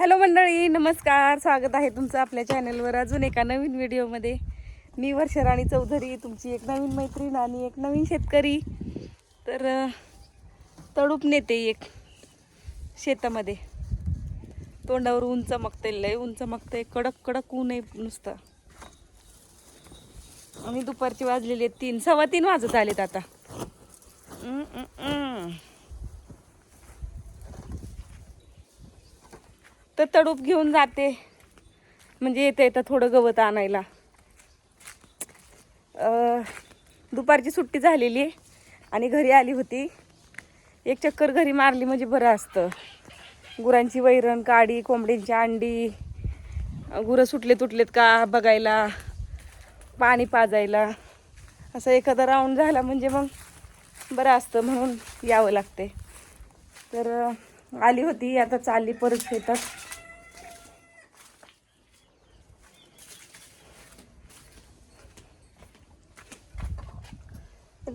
Hello मंडळी नमस्कार. स्वागत आहे तुमचं आपल्या चॅनलवर अजून एका नवीन व्हिडिओमध्ये. मी वर्षराणी चौधरी तुमची एक नवीन मैत्रीण आणि एक नवीन शेतकरी. तर तडूप नेते एक शेतामध्ये. तोंडावर ऊन चमकते लय ऊन चमकते कडक कडक ऊन आहे नुसतं. आणि दुपारची वाजलेली आहेत तीन सव्वा तीन वाजत आलेत आता. तर तडूप घेऊन जाते. म्हणजे येते येतं थोडं गवत आणायला. दुपारची सुट्टी झालेली आणि घरी आली होती. एक चक्कर घरी मारली म्हणजे बरं असतं. गुरांची वैरण काडी कोंबडींची अंडी गुरं सुटले तुटलेत का बघायला पाणी पाजायला. असं एखादा राऊंड झाला म्हणजे मग बरं असतं म्हणून यावं लागते. तर आली होती आता चालली परत शेतात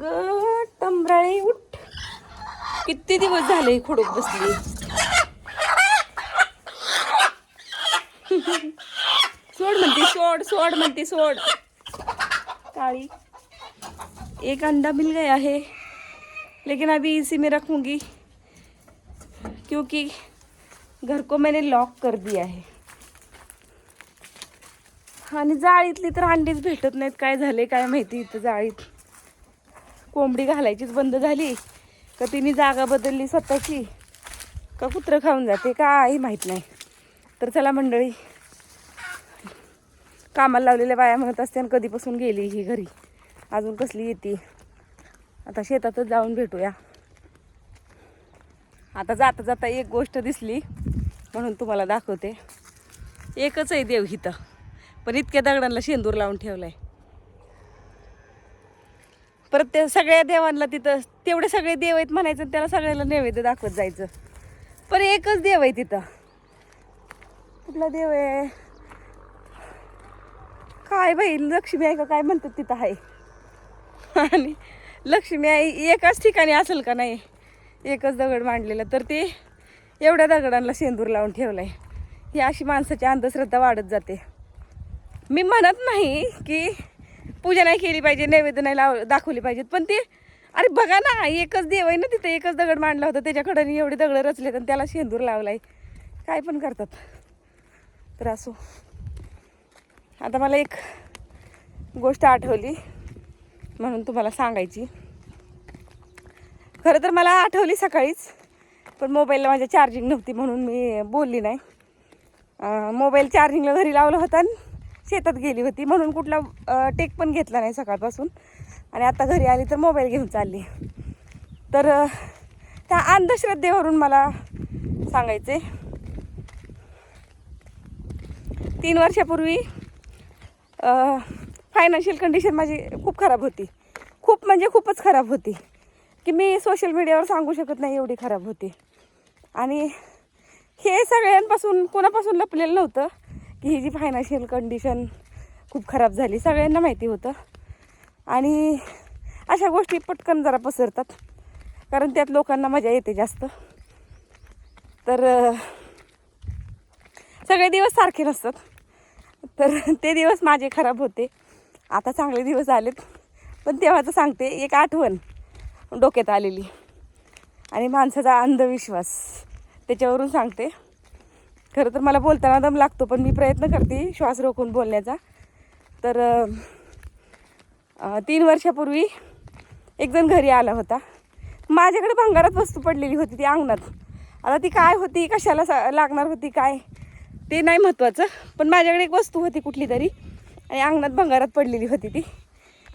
ग टंबराळी उठ. किती दिवस झाले खोडूक बसली? सोड म्हणते सोड सोड म्हणते सोड. काळी एक अंडा मिल गया है लेकिन अभी इसी में रखूंगी क्योंकि घर को मैंने लॉक कर दिया है। आणि जाळीतली तर अंडीच भेटत नाहीत काय झाले काय माहिती इथं जाळीत कोंबडी घालायचीच बंद झाली का तिने जागा बदलली स्वतःची? का कुत्रं खाऊन जाते? काही माहीत नाही. तर चला मंडळी कामाला लावलेल्या बाया म्हणत असते आणि कधीपासून गेली ही घरी? अजून कसली येते? आता शेतातच जाऊन भेटूया. आता जाता जाता एक गोष्ट दिसली म्हणून तुम्हाला दाखवते. एकच आहे देव हिथं पण इतक्या दगडांना शेंदूर लावून ठेवलाय. परत त्या सगळ्या देवांना तिथं तेवढे सगळे देव आहेत म्हणायचं आणि त्याला सगळ्याला नैवेद्य दाखवत जायचं. पण एकच देव आहे तिथं. कुठला देव आहे? काय बाई लक्ष्मी आहे का? काय म्हणतात तिथं आहे? आणि लक्ष्मी आई एकाच ठिकाणी असेल का नाही? एकच दगड मांडलेला. तर ते एवढ्या दगडांना सेंदूर लावून ठेवलाय. ही अशी माणसाची अंधश्रद्धा वाढत जाते. मी म्हणत नाही की पूजा नाही केली पाहिजे नैवेद्य नाही लाव दाखवली पाहिजेत. पण ते अरे बघा ना एकच देव आहे ना तिथे एकच दगड मांडला होता त्याच्याकडं एवढे दगड रचले आणि त्याला शेंदूर लावलाय. काय पण करतात. तर असो. आता मला एक गोष्ट आठवली म्हणून तुम्हाला सांगायची. खरं तर मला आठवली सकाळीच पण मोबाईलला माझ्या चार्जिंग नव्हती म्हणून मी बोलली नाही. मोबाईल चार्जिंगला घरी लावला होता आणि शेतात गेली होती. म्हणून कुठला टेक पण घेतला नाही सकाळपासून. आणि आता घरी आली तर मोबाईल घेऊन चालली. तर त्या अंधश्रद्धेवरून मला सांगायचे तीन वर्षापूर्वी फायनान्शियल कंडिशन माझी खूप खराब होती. खूप म्हणजे खूपच खराब होती. की मी सोशल मीडियावर सांगू शकत नाही एवढी खराब होती. आणि हे सगळ्यांपासून कोणापासून लपलेलं नव्हतं. ही जी फायनान्शियल कंडिशन खूप खराब झाली सगळ्यांना माहिती होतं. आणि अशा गोष्टी पटकन जरा पसरतात कारण त्यात लोकांना मजा येते जास्त. तर सगळे दिवस सारखे नसतात. तर ते दिवस माझे खराब होते. आता चांगले दिवस आलेत पण तेव्हाचं सांगते एक आठवण डोक्यात आलेली. आणि माणसाचा अंधविश्वास त्याच्यावरून सांगते. खरं तर मला बोलताना दम लागतो पण मी प्रयत्न करते श्वास रोखून बोलण्याचा. तर तीन वर्षापूर्वी एक जण घरी आला होता. माझ्याकडे भंगारात वस्तू पडलेली होती ती अंगणात. आता ती काय होती कशाला सा- लागणार होती काय? ते नाही महत्त्वाचं पण माझ्याकडे एक वस्तू होती कुठली तरी आणि अंगणात भंगारात पडलेली होती ती.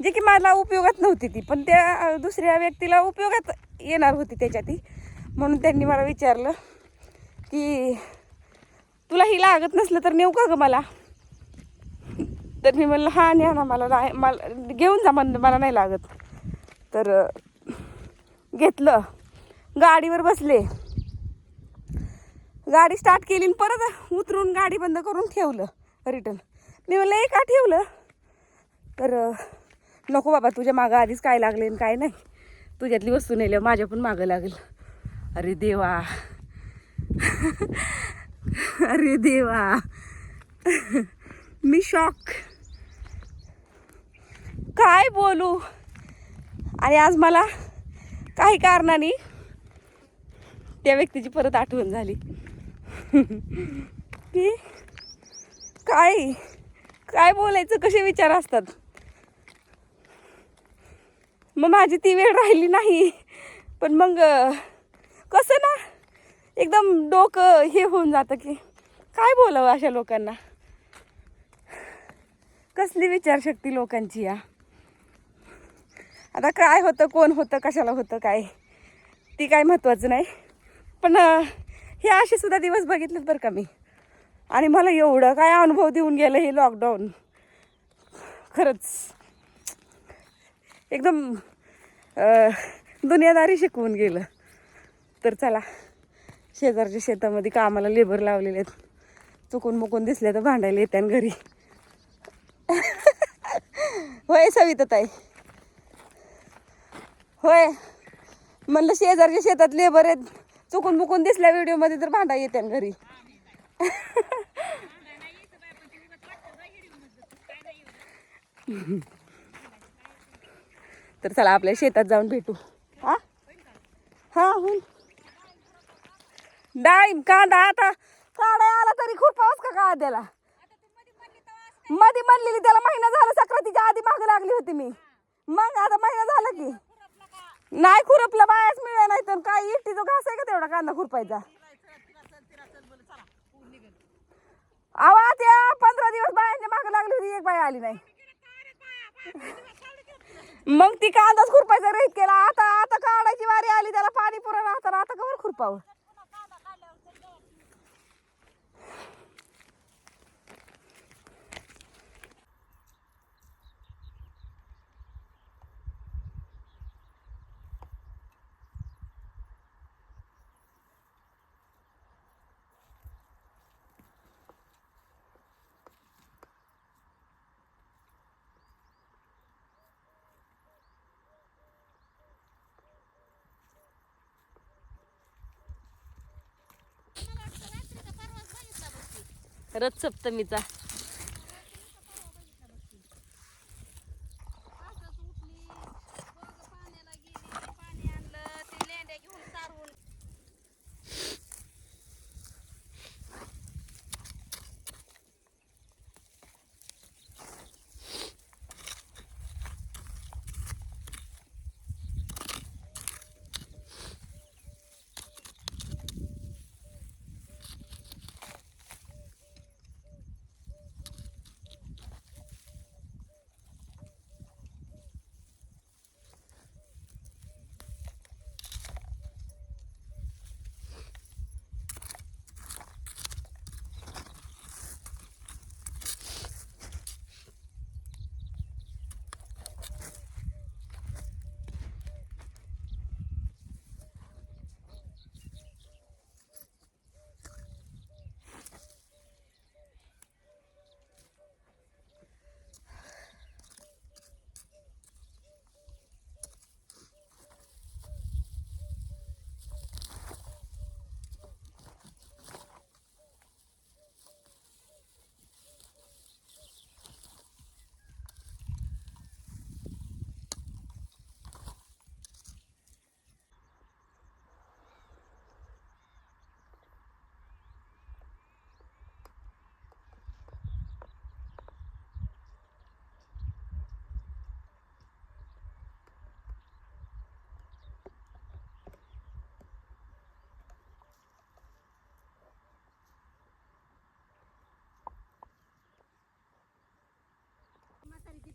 जे की मला उपयोगात नव्हती ती पण त्या दुसऱ्या व्यक्तीला उपयोगात येणार होती त्याच्या ती. म्हणून त्यांनी मला विचारलं की तुला ही लागत नसलं तर नेऊ का गं मला? तर मी म्हणलं हा न्या ना मला नाही मला घेऊन जा म्हणलं मला नाही लागत. तर घेतलं. गाडीवर बसले. गाडी स्टार्ट केली आणि परत उतरून गाडी बंद करून ठेवलं रिटर्न मी म्हणलं हे का ठेवलं? तर नको बाबा तुझ्या मागं आधीच काय लागले आणि काय नाही. तुझ्यातली वस्तू नेल्या माझ्या पण मागं लागेल. अरे देवा. अरे देवा. मी शॉक काय बोलू? आणि आज मला काही कारणाने त्या व्यक्तीची परत आठवण झाली. की काय? काय बोलायचं? कसे विचार असतात? मग माझी ती वेळ राहिली नाही. पण मग कसं ना? एकदम डोकं हे होऊन जातं की काय बोलावं अशा लोकांना? कसली विचारशक्ती लोकांची या? आता काय होतं कोण होतं कशाला होतं काय? ती काय महत्त्वाचं नाही. पण हे असे सुद्धा दिवस बघितलेत बरं का मी. आणि मला एवढं काय अनुभव देऊन गेलं हे लॉकडाऊन खरंच. एकदम दुनियादारी शिकवून गेलं. तर चला. शेजारच्या शेतामध्ये कामाला लेबर लावलेले आहेत. चुकून मुकून दिसले तर भांडायला येत्यान घरी. होय सविता ताई. होय. म्हणलं शेजारच्या शेतात लेबर आहेत. चुकून मुकून दिसल्या व्हिडिओमध्ये तर भांडा येत्यान घरी. तर चला आपल्या शेतात जाऊन भेटू. हा? हा होईल. डाळिंब कांदा आता कांदा आला तरी खूप पाऊस का कांद्याला मध्ये म्हणलेली त्याला महिना झाला सक्रातीच्या आधी माग लागली होती मी. मग आता महिना झाला की. नाही खुरपला बायाच मिळाय नाही तर काय इट्टी जो घास आहे का तेवढा कांदा खुरपायचा? आवा त्या पंधरा दिवस बायांच्या माग लागली होती एक बाई आली नाही. मग ती कांदाच खुरपायचा रहित केला. आता आता काढायची वारी आली त्याला पाणी पुरा आता आता कवर खुरपावं? रथ सप्तमीचा.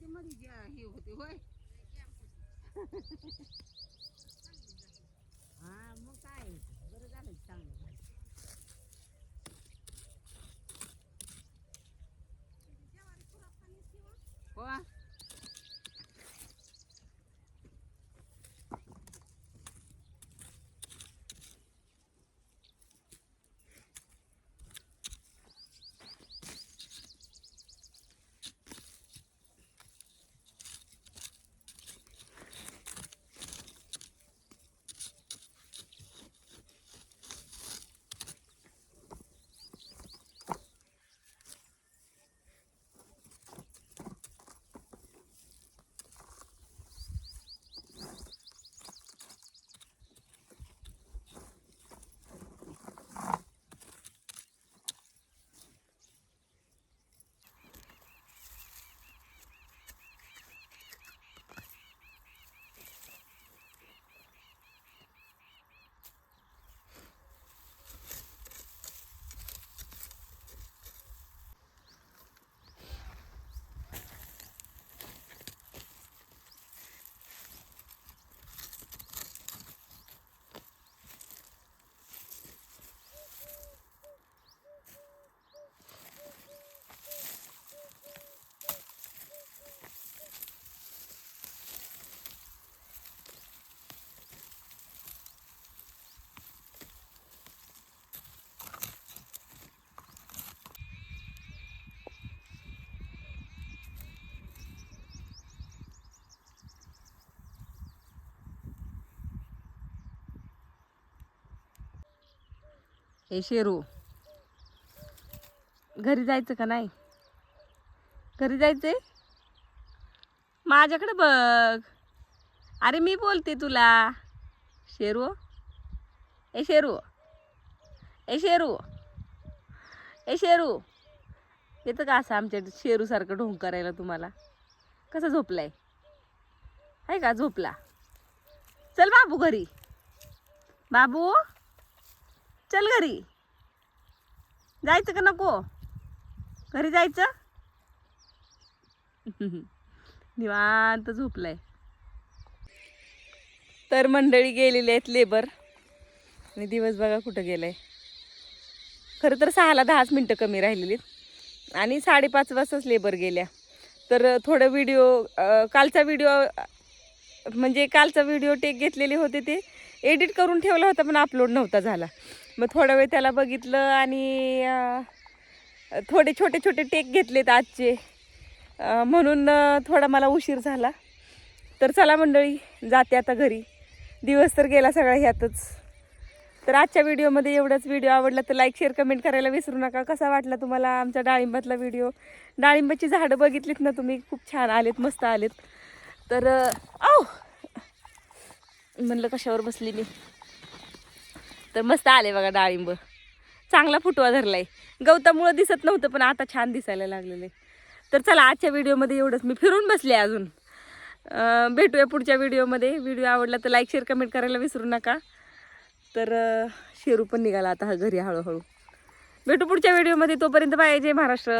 किती मध्ये जे- हे हे शेरू. घरी जायचं का नाही? घरी जायचंय? माझ्याकडे बघ. अरे मी बोलते तुला. शेरू. ए शेरू. ए शेरू. ए शेरू. येतं का असं आमच्या शेरूसारखं ढोंग करायला तुम्हाला? कसं झोपलाय? आहे का? झोपला. चल बाबू घरी. बाबू? चल घरी. जायचं का नको? घरी जायचं? निवांत झोपलंय. तर मंडळी गेलेली आहेत लेबर. आणि दिवस बघा कुठं गेलाय. खरं तर सहाला दहाच मिनटं कमी राहिलेली आणि साडेपाच वाजताच लेबर गेल्या. तर थोडं व्हिडिओ कालचा व्हिडिओ म्हणजे कालचा व्हिडिओ टेक घेतलेले होते ते. एडिट करून ठेवला होता पण अपलोड नव्हता झाला. मग थोडा वेळ त्याला बघितलं आणि थोडे छोटे छोटे टेक घेतलेत आजचे. म्हणून थोडा मला उशीर झाला. तर चला मंडळी जाते आता घरी. दिवस तर गेला सगळा ह्यातच. तर आजच्या व्हिडिओमध्ये एवढंच. व्हिडिओ आवडला तर लाईक शेअर कमेंट करायला विसरू नका. कसा वाटला तुम्हाला आमच्या डाळिंबातला व्हिडिओ? डाळिंबाची झाडं बघितलीत ना तुम्ही? खूप छान आलेत मस्त आलेत. तर आहो म्हणलं कशावर बसली मी? तर मस्त आले बघा डाळिंब. चांगला फुटवा धरलाय. गवतामुळं दिसत नव्हतं पण आता छान दिसायला लागलेलं. आहे तर चला आजच्या व्हिडिओमध्ये एवढंच. मी फिरून बसले अजून. भेटूया पुढच्या व्हिडिओमध्ये. व्हिडिओ आवडला तर लाईक शेअर कमेंट करायला विसरू नका. तर शेरू पण निघाला आता हा घरी हळूहळू. भेटू पुढच्या व्हिडिओमध्ये. तोपर्यंत बाय. जय महाराष्ट्र.